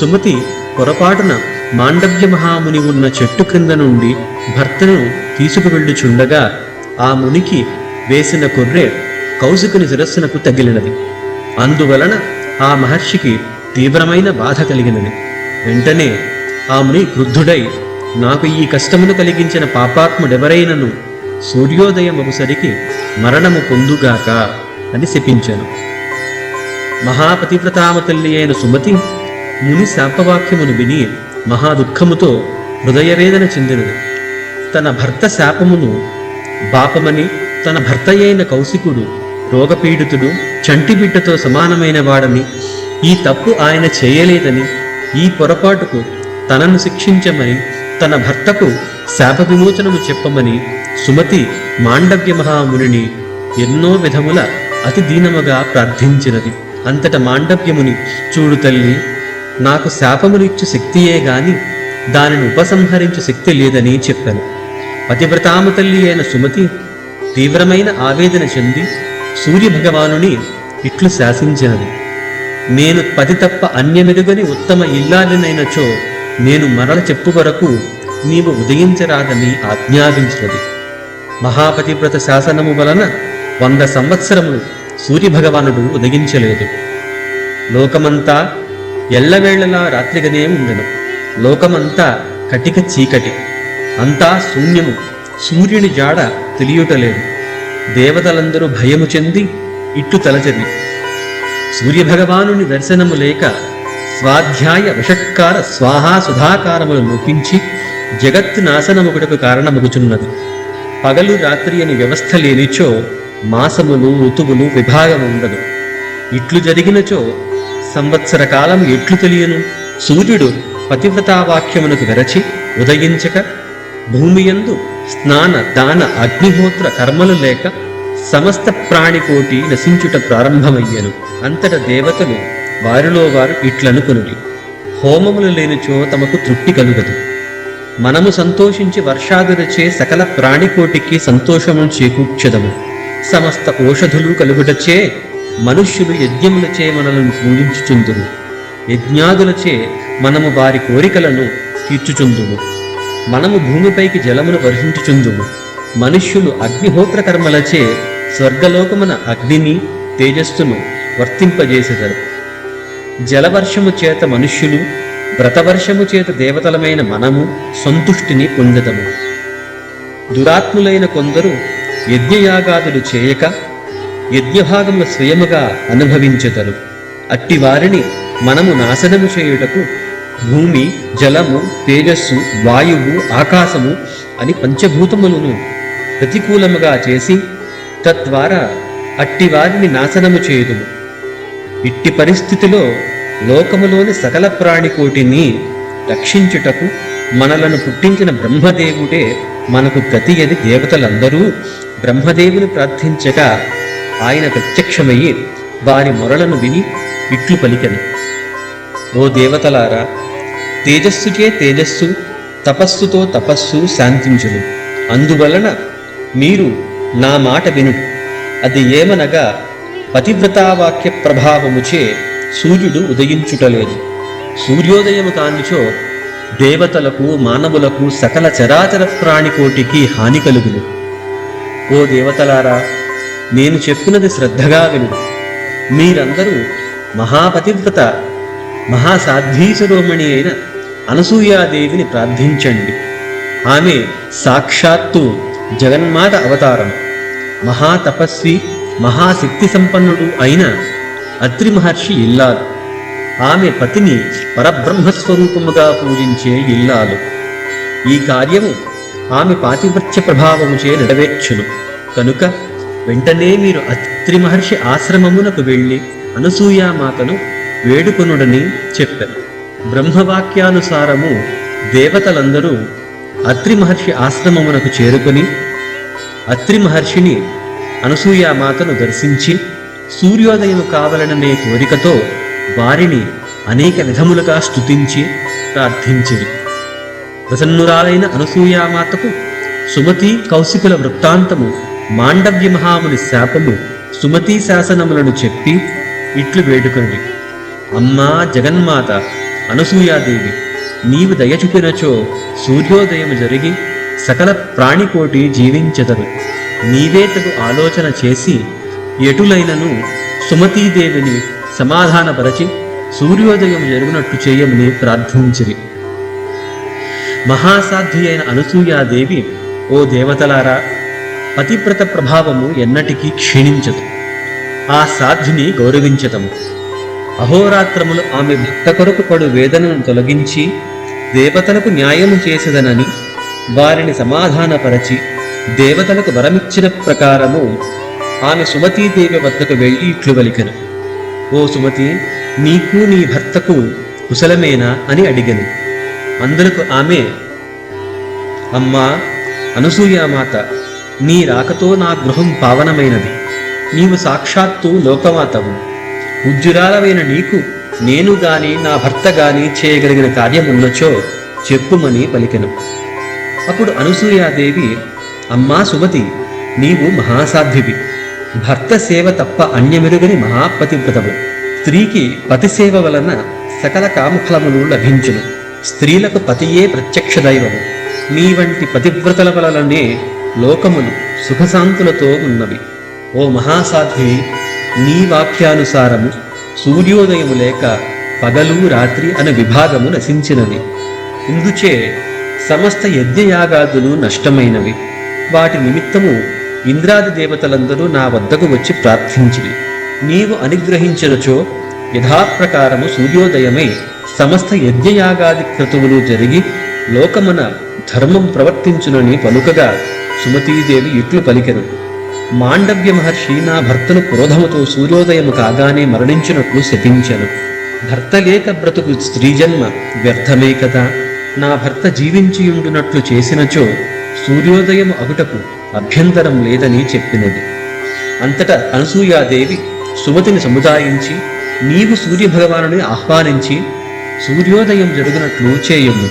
సుమతి పొరపాటున మాండవ్య మహాముని ఉన్న చెట్టు క్రింద నుండి భర్తను తీసుకువెళ్ళుచుండగా ఆ మునికి వేసిన కొర్రె కౌశికుని శిరస్సునకు తగిలినది. అందువలన ఆ మహర్షికి తీవ్రమైన బాధ కలిగినది. వెంటనే ఆ ముని క్రుద్ధుడై నాకు ఈ కష్టమును కలిగించిన పాపాత్ముడెవరైనను సూర్యోదయమగుసరికి మరణము పొందుగాక అని శపించాను. మహాపతివ్రతామ తల్లి అయిన సుమతి ముని శాపవాక్యమును విని మహాదుఃఖముతో హృదయవేదన చెందినది. తన భర్త శాపమును బాపమని తన భర్త అయిన కౌశికుడు రోగపీడితుడు చంటిబిడ్డతో సమానమైన వాడని ఈ తప్పు ఆయన చేయలేదని ఈ పొరపాటుకు తనను శిక్షించమని తన భర్తకు శాప విమోచనము చెప్పమని సుమతి మాండవ్య మహామునిని ఎన్నో విధముల అతి దీనముగా ప్రార్థించినది. అంతట మాండవ్యముని చూడు తల్లి నాకు శాపమునిచ్చు శక్తియే గాని దానిని ఉపసంహరించు శక్తి లేదని చెప్పాను. పతివ్రతామ తల్లి అయిన సుమతి తీవ్రమైన ఆవేదన చెంది సూర్యభగవానుని ఇట్లు శాసించినది నేను పతి తప్ప అన్యమెరుగని ఉత్తమ ఇల్లాలినైనచో నేను మరల చెప్పు కొరకు నీవు ఉదయించరాదని ఆజ్ఞాపించినది. మహాపతివ్రత శాసనము వలన వంద సంవత్సరములు సూర్యభగవానుడు ఉదయించలేదు. లోకమంతా ఎల్లవేళలా రాత్రిగనే ఉండెను. లోకమంతా కటిక చీకటి. అంతా శూన్యము. సూర్యుని జాడ తెలియుటలేదు. దేవతలందరూ భయము చెంది ఇట్లు తలచెది సూర్యభగవానుని దర్శనము లేక స్వాధ్యాయ విషట్కార స్వాహా సుధాకారములు లోపించి జగత్తు నాశనముగుటకు కారణమగుచున్నది. పగలు రాత్రి అని వ్యవస్థ లేనిచో మాసములు ఋతువులు విభాగం ఉండదు ఇట్లు జరిగినచో సంవత్సర కాలం ఎట్లు తెలియను? సూర్యుడు పతివ్రతావాక్యమునకు వెరచి ఉదయించక భూమియందు స్నాన దాన అగ్నిహోత్ర కర్మలు లేక సమస్త ప్రాణికోటి నశించుట ప్రారంభమయ్యను. అంతట దేవతలు వారిలో వారు ఇట్లనుకునుడి హోమములు లేనిచో తమకు తృప్తి కలుగదు. మనము సంతోషించి వర్షాదులచే సకల ప్రాణికోటికి సంతోషము చేకూర్చదము. సమస్త ఓషధులు కలుగుటచే మనుష్యులు యజ్ఞములచే మనలను పూజించుచుందురు. యజ్ఞాదులచే మనము వారి కోరికలను తీర్చుచుందుము మనము భూమిపైకి జలమును వర్షించుచుందుము మనుష్యులు అగ్నిహోత్ర కర్మలచే స్వర్గలోకమున అగ్నిని తేజస్సును వర్తింపజేసెదరు. జలవర్షము చేత మనుష్యులు వ్రతవర్షము చేత దేవతలమైన మనము సంతుష్టిని పొందదము. దురాత్ములైన కొందరు యజ్ఞయాగాదులు చేయక యజ్ఞభాగము స్వయముగా అనుభవించుతరు అట్టి వారిని మనము నాశనము చేయుటకు భూమి జలము తేజస్సు వాయువు ఆకాశము అని పంచభూతములను ప్రతికూలముగా చేసి తద్వారా అట్టి వారిని నాశనము చేయుదుము. ఇట్టి పరిస్థితిలో లోకములోని సకల ప్రాణికోటిని రక్షించుటకు మనలను పుట్టించిన బ్రహ్మదేవుడే మనకు గతి అని దేవతలందరూ బ్రహ్మదేవుని ప్రార్థించగా ఆయన ప్రత్యక్షమయ్యి వారి మొరలను విని ఇట్లు పలికెను. ఓ దేవతలారా తేజస్సుకే తేజస్సు తపస్సుతో తపస్సు శాంతించును. అందువలన మీరు నా మాట విను. అది ఏమనగా పతివ్రతావాక్య ప్రభావముచే సూర్యుడు ఉదయించుటలేదు. సూర్యోదయము కానిచో దేవతలకు మానవులకు సకల చరాచర ప్రాణికోటికి హాని కలుగును. ఓ దేవతలారా నేను చెప్పినది శ్రద్ధగా విను. మీరందరూ మహాపతివ్రత మహాసాధ్వీశరోమణి అయిన అనసూయాదేవిని ప్రార్థించండి. ఆమె సాక్షాత్తు జగన్మాత అవతారం. మహాతపస్వి మహాశక్తి సంపన్నుడు అయిన అత్రి మహర్షి ఇల్లాలు. ఆమె పతిని పరబ్రహ్మస్వరూపముగా పూజించే ఇల్లాలు. ఈ కార్యము ఆమె పాతివ్రత్య ప్రభావముచే నెరవేర్చును. కనుక వెంటనే మీరు అత్రి మహర్షి ఆశ్రమమునకు వెళ్ళి అనసూయామాతను వేడుకొనుడని చెప్పారు బ్రహ్మవాక్యానుసారము దేవతలందరూ అత్రి మహర్షి ఆశ్రమమునకు చేరుకొని అత్రి మహర్షిని అనసూయామాతను దర్శించి సూర్యోదయం కావాలననే కోరికతో వారిని అనేక విధములుగా స్తుతించి ప్రార్థించిరి. ప్రసన్నురాలైన అనసూయామాతకు సుమతి కౌశికుల వృత్తాంతము మాండవ్య మహాముని శాపము సుమతి శాసనములను చెప్పి ఇట్లు వేడుకొంది అమ్మా జగన్మాత అనసూయాదేవి నీవు దయచుపినచో సూర్యోదయము జరిగి సకల ప్రాణికోటి జీవించెదరు. నీవే తగు ఆలోచన చేసి ఎటులైనను సుమతీదేవిని సమాధానపరచి సూర్యోదయం జరుగునట్టు చేయమని ప్రార్థించిరి. మహాసాధ్వి అయిన అనసూయాదేవి ఓ దేవతలారా పతివ్రత ప్రభావము ఎన్నటికీ క్షీణించదు. ఆ సాధ్విని గౌరవించటము అహోరాత్రములు ఆమె భక్త కొరకు పడు వేదనను తొలగించి దేవతలకు న్యాయము చేసేదనని వారిని సమాధానపరచి దేవతలకు వరమిచ్చిన ప్రకారము ఆమె సుమతీదేవి వద్దకు వెళ్ళి ఇట్లు వలికెను ఓ సుమతి నీకు నీ భర్తకు కుశలమేనా? అని అడిగను. అందులకు ఆమె అమ్మా అనసూయామాత నీ రాకతో నా గృహం పావనమైనది. నీవు సాక్షాత్తు లోకమాతవు. ఉజ్జురాలమైన నీకు నేను గాని నా భర్త గాని చేయగలిగిన కార్యమున్నచో చెప్పుమని పలికెను. అప్పుడు అనసూయాదేవి అమ్మా సుమతి నీవు మహాసాధ్యువి భర్త సేవ తప్ప అన్యమెరుగని మహాపతివ్రతము స్త్రీకి పతి సేవ వలన సకల కామఫలములు లభించును. స్త్రీలకు పతియే ప్రత్యక్ష దైవము. నీ వంటి పతివ్రతల వలననే లోకములు సుఖశాంతులతో ఉన్నవి. ఓ మహాసాధ్వి నీ వాక్యానుసారము సూర్యోదయము లేక పగలు రాత్రి అనే విభాగము నశించినవి. ఇందుచే సమస్త యజ్ఞయాగాదులు నష్టమైనవి. వాటి నిమిత్తము ఇంద్రాది దేవతలందరూ నా వద్దకు వచ్చి ప్రార్థించిరి. నీవు అనుగ్రహించినచో యథాప్రకారము సూర్యోదయమై సమస్త యజ్ఞయాగాది క్రతువులు జరిగి లోకమున ధర్మం ప్రవర్తించునని పలుకగా సుమతీదేవి ఇట్లు పలికెను? మాండవ్య మహర్షి నా భర్తను క్రోధముతో సూర్యోదయము కాగానే మరణించినట్లు శపించెను. భర్త లేక బ్రతుకు స్త్రీజన్మ వ్యర్థమే కదా? నా భర్త జీవించియుండునట్లు చేసినచో సూర్యోదయము అగుటకు అభ్యంతరం లేదని చెప్పినది. అంతటా అనసూయాదేవి సుమతిని సముదాయించి నీవు సూర్యభగవానుని ఆహ్వానించి సూర్యోదయం జరుగునట్లు చేయము.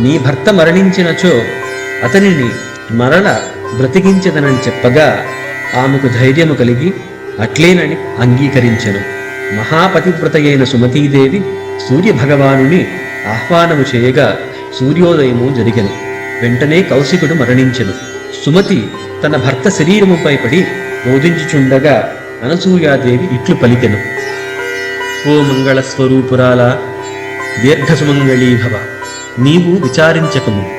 నీ భర్త మరణించినచో అతనిని మరల బ్రతికించదనని చెప్పగా ఆమెకు ధైర్యము కలిగి అట్లేనని అంగీకరించెను. మహాపతివ్రతయైన సుమతీదేవి సూర్యభగవానుని ఆహ్వానము చేయగా సూర్యోదయము జరిగను. వెంటనే కౌశికుడు మరణించెను. సుమతి తన భర్త శరీరముపై పడి బోధించుచుండగా అనసూయాదేవి ఇట్లు పలికెను. ఓ మంగళ స్వరూపురాల దీర్ఘసుమంగళీభవ నీవు విచారించకము.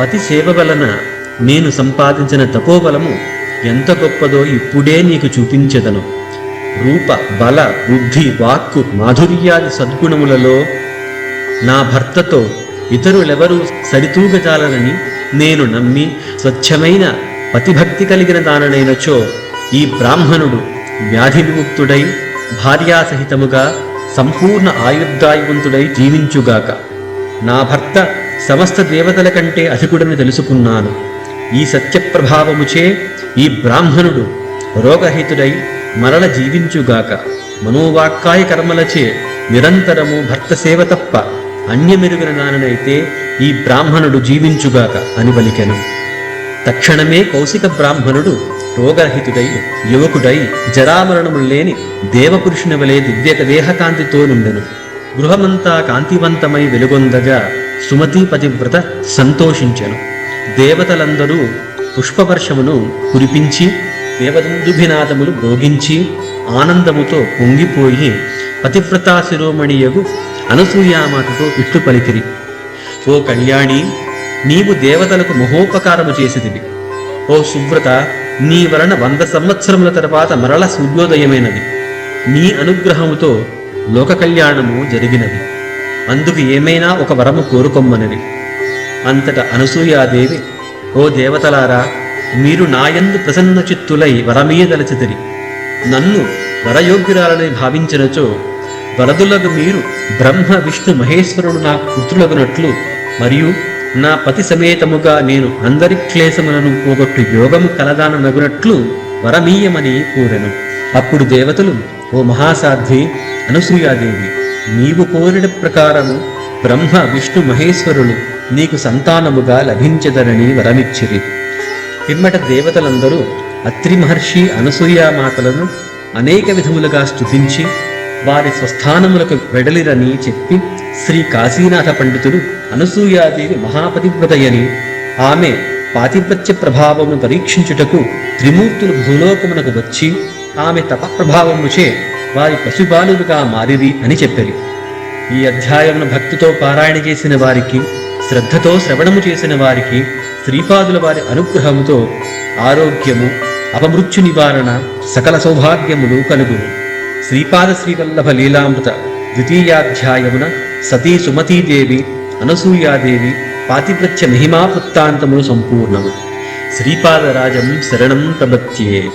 పతి సేవ వలన నేను సంపాదించిన తపోబలము ఎంత గొప్పదో ఇప్పుడే నీకు చూపించెదను. రూప బల బుద్ధి వాక్కు మాధుర్యాది సద్గుణములలో నా భర్తతో ఇతరులెవరూ సరితూగజాలనని నేను నమ్మి స్వచ్ఛమైన పతిభక్తి కలిగిన దాననైనచో ఈ బ్రాహ్మణుడు వ్యాధి విముక్తుడై భార్యాసహితముగా సంపూర్ణ ఆయుర్దాయువంతుడై జీవించుగాక. నా భర్త సమస్త దేవతల కంటే అధికుడని తెలుసుకున్నాను. ఈ సత్యప్రభావముచే ఈ బ్రాహ్మణుడు రోగహితుడై మరల జీవించుగాక. మనోవాక్కాయ కర్మలచే నిరంతరము భర్త సేవ తప్ప అన్యమెరుగిన నాననైతే ఈ బ్రాహ్మణుడు జీవించుగాక అని పలికెను తక్షణమే కౌశిక బ్రాహ్మణుడు రోగరహితుడై యువకుడై జరామరణము లేని దేవపురుషుని వలె దివ్యక దేహకాంతితో నుండెను. గృహమంతా కాంతివంతమై వెలుగొందగా సుమతి పతివ్రత సంతోషించెను. దేవతలందరూ పుష్పవర్షమును కురిపించి దేవదందుభినాదములు భోగించి ఆనందముతో పొంగిపోయి పతివ్రతా శిరోమణియగు అనసూయామాతతో ఇట్లు పలికిరి. ఓ కళ్యాణి నీవు దేవతలకు మహోపకారము చేసిదివి ఓ సువ్రత నీ వలన వంద సంవత్సరముల తర్వాత మరల సూర్యోదయమైనది. నీ అనుగ్రహముతో లోక కళ్యాణము జరిగినది. అందుకు ఏమైనా ఒక వరము కోరుకొమ్మనిది అంతట అనసూయాదేవి ఓ దేవతలారా మీరు నాయందు ప్రసన్న చిత్తులై వరమీయదలచితిరి నన్ను వరయోగ్యురాలని భావించినచో వరదులకు మీరు బ్రహ్మ విష్ణు మహేశ్వరుడు నా పుత్రులగునట్లు మరియు నా పతి సమేతముగా నేను అందరి క్లేశములను పోగొట్టు యోగము కలదాననగునట్లు వరమీయమని కోరెను. అప్పుడు దేవతలు ఓ మహాసాధ్వి అనసూయాదేవి నీవు కోరిన ప్రకారము బ్రహ్మ విష్ణు మహేశ్వరులు నీకు సంతానముగా లభించదరని వరమిచ్చిరి. పిమ్మట దేవతలందరూ అత్రి మహర్షి అనసూయామాతలను అనేక విధములుగా స్తుతించి వారి స్వస్థానములకు వెడలిరని చెప్పి శ్రీ కాశీనాథ పండితుడు అనసూయాదేవి మహాపతివ్రతయని ఆమె పాతిపత్య ప్రభావమును పరీక్షించుటకు త్రిమూర్తులు భూలోకమునకు వచ్చి ఆమె తపప్రభావముచే వారి పశుపాలులుగా మారిరి అని చెప్పారు ఈ అధ్యాయమును భక్తితో పారాయణ చేసిన వారికి శ్రద్ధతో శ్రవణము చేసిన వారికి శ్రీపాదుల వారి అనుగ్రహముతో ఆరోగ్యము అపమృత్యు నివారణ సకల సౌభాగ్యములు కలుగును శ్రీపాద శ్రీవల్లభ లీలామృత ద్వితీయాధ్యాయమున సతీ సుమతీదేవి అనసూయాదేవి పాతివ్రత్య మహిమా వృత్తాంతములు సంపూర్ణము. శ్రీపాదరాజం శరణం ప్రపత్యే.